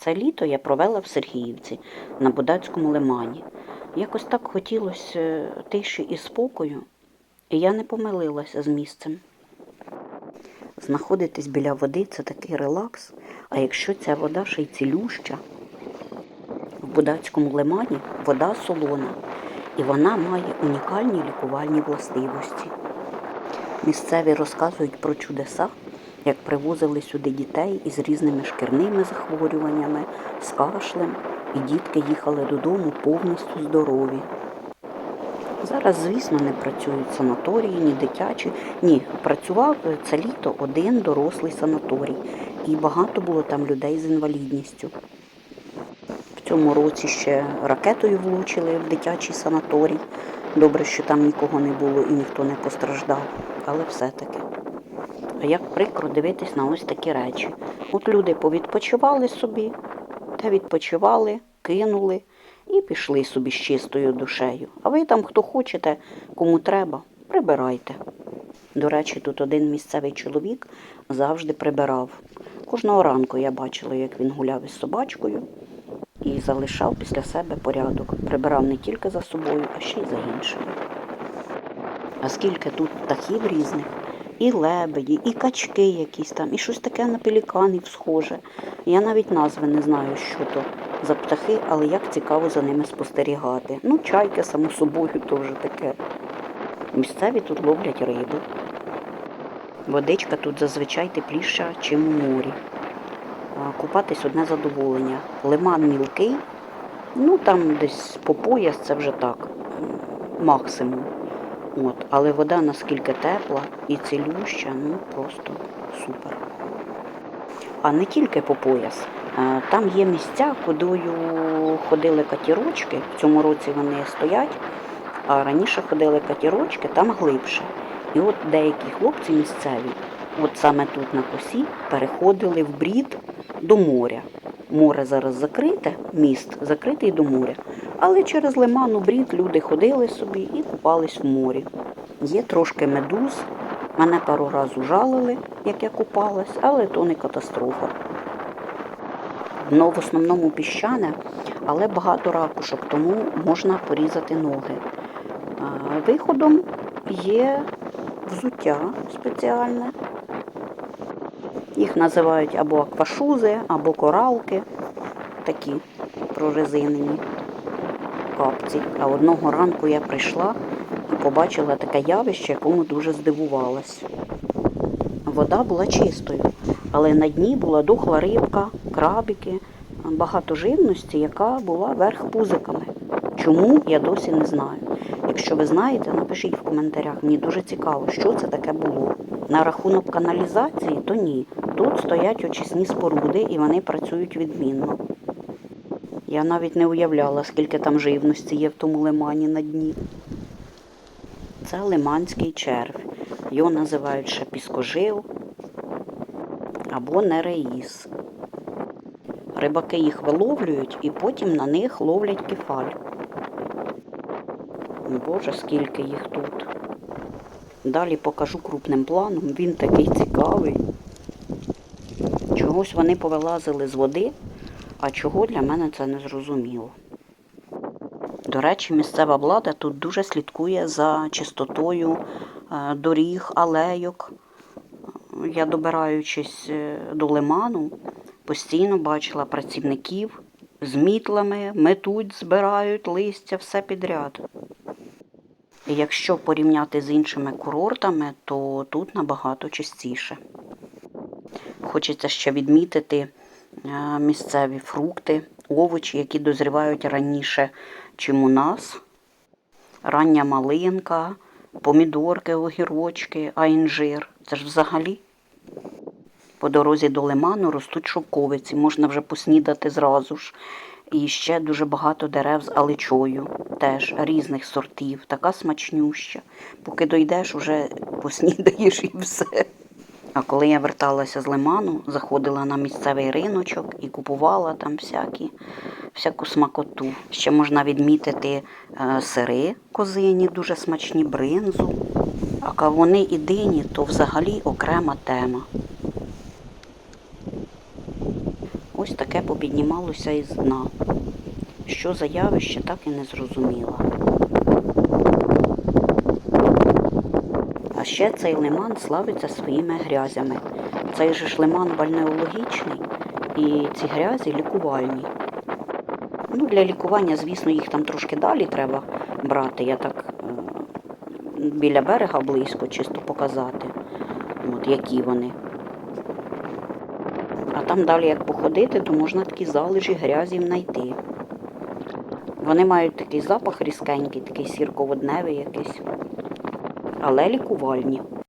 Це літо я провела в Сергіївці на Будацькому лимані. Якось так хотілося е, тиші і спокою, і я не помилилася з місцем. Знаходитись біля води це такий релакс, а якщо ця вода ще й цілюща, в Будацькому лимані вода солона, і вона має унікальні лікувальні властивості. Місцеві розказують про чудеса, як привозили сюди дітей із різними шкірними захворюваннями, з кашлем, і дітки їхали додому повністю здорові. Зараз, звісно, не працюють санаторії, ні дитячі. Ні, працював це літо один дорослий санаторій, і багато було там людей з інвалідністю. В цьому році ще ракетою влучили в дитячий санаторій. Добре, що там нікого не було і ніхто не постраждав, але все-таки. Як прикро дивитись на ось такі речі. От люди повідпочивали собі, та відпочивали, кинули і пішли собі з чистою душею. А ви там, хто хочете, кому треба, прибирайте. До речі, тут один місцевий чоловік завжди прибирав. Кожного ранку я бачила, як він гуляв із собачкою і залишав після себе порядок. Прибирав не тільки за собою, а ще й за іншими. А скільки тут птахів різних, і лебеді, і качки якісь там, і щось таке на пеліканів схоже. Я навіть назви не знаю, що то за птахи, але як цікаво за ними спостерігати. Ну, чайки, само собою, то вже таке. Місцеві тут ловлять рибу. Водичка тут зазвичай тепліша, чим у морі. Купатись одне задоволення. Лиман мілкий, ну там десь по пояс це вже так, максимум. От, але вода наскільки тепла і цілюща, ну просто супер. А не тільки по пояс. Е, Там є місця, кудою ходили катірочки. В цьому році вони стоять, а раніше ходили катірочки, там глибше. І от деякі хлопці місцеві, от саме тут на косі, переходили в брід до моря. Море зараз закрите, міст закритий до моря. Але через лиман брід люди ходили собі і купались в морі. Є трошки медуз. Мене пару разів жалили, як я купалась, але то не катастрофа. Дно в основному піщане, але багато ракушок, тому можна порізати ноги. Виходом є взуття спеціальне. Їх називають або аквашузи, або коралки, такі прорезинені капці. А одного ранку я прийшла і побачила таке явище, якому дуже здивувалась. Вода була чистою, але на дні була дохла рибка, крабики, багато живності, яка була верх пузиками. Чому я досі не знаю. Якщо ви знаєте, напишіть в коментарях. Мені дуже цікаво, що це таке було. На рахунок каналізації, то ні. Тут стоять очисні споруди і вони працюють відмінно. Я навіть не уявляла, скільки там живності є в тому лимані на дні. Це лиманський червь. Його називають ще піскожил або нереїс. Рибаки їх виловлюють і потім на них ловлять кефаль. Боже, скільки їх тут. Далі покажу крупним планом. Він такий цікавий. Чогось вони повилазили з води, а чого для мене це не зрозуміло. До речі, місцева влада тут дуже слідкує за чистотою е, доріг, алейок. Я добираючись е, до лиману, постійно бачила працівників з мітлами, метуть, збирають листя, все підряд. І якщо порівняти з іншими курортами, то тут набагато чистіше. Хочеться ще відмітити місцеві фрукти, овочі, які дозрівають раніше, чим у нас. Рання малинка, помідорки, огірочки, а інжир. Це ж взагалі. По дорозі до лиману ростуть шовковиці, можна вже поснідати зразу ж. І ще дуже багато дерев з аличою, теж різних сортів, така смачнюща. Поки дойдеш, уже поснідаєш і все. А коли я верталася з лиману, заходила на місцевий риночок і купувала там всякі, всяку смакоту. Ще можна відмітити е, сири козині, дуже смачні бринзу. А кавуни і дині то взагалі окрема тема. ось таке попіднімалося із дна. Що за явище, так і не зрозуміла. Ще цей лиман славиться своїми грязями. Цей же ж лиман бальнеологічний і ці грязі лікувальні. Ну, для лікування, звісно, їх там трошки далі треба брати. Я так е, біля берега близько, чисто показати, от, які вони. А там далі, як походити, то можна такі залежі грязів знайти. Вони мають такий запах різкенький, такий сірководневий якийсь, але лікувальні.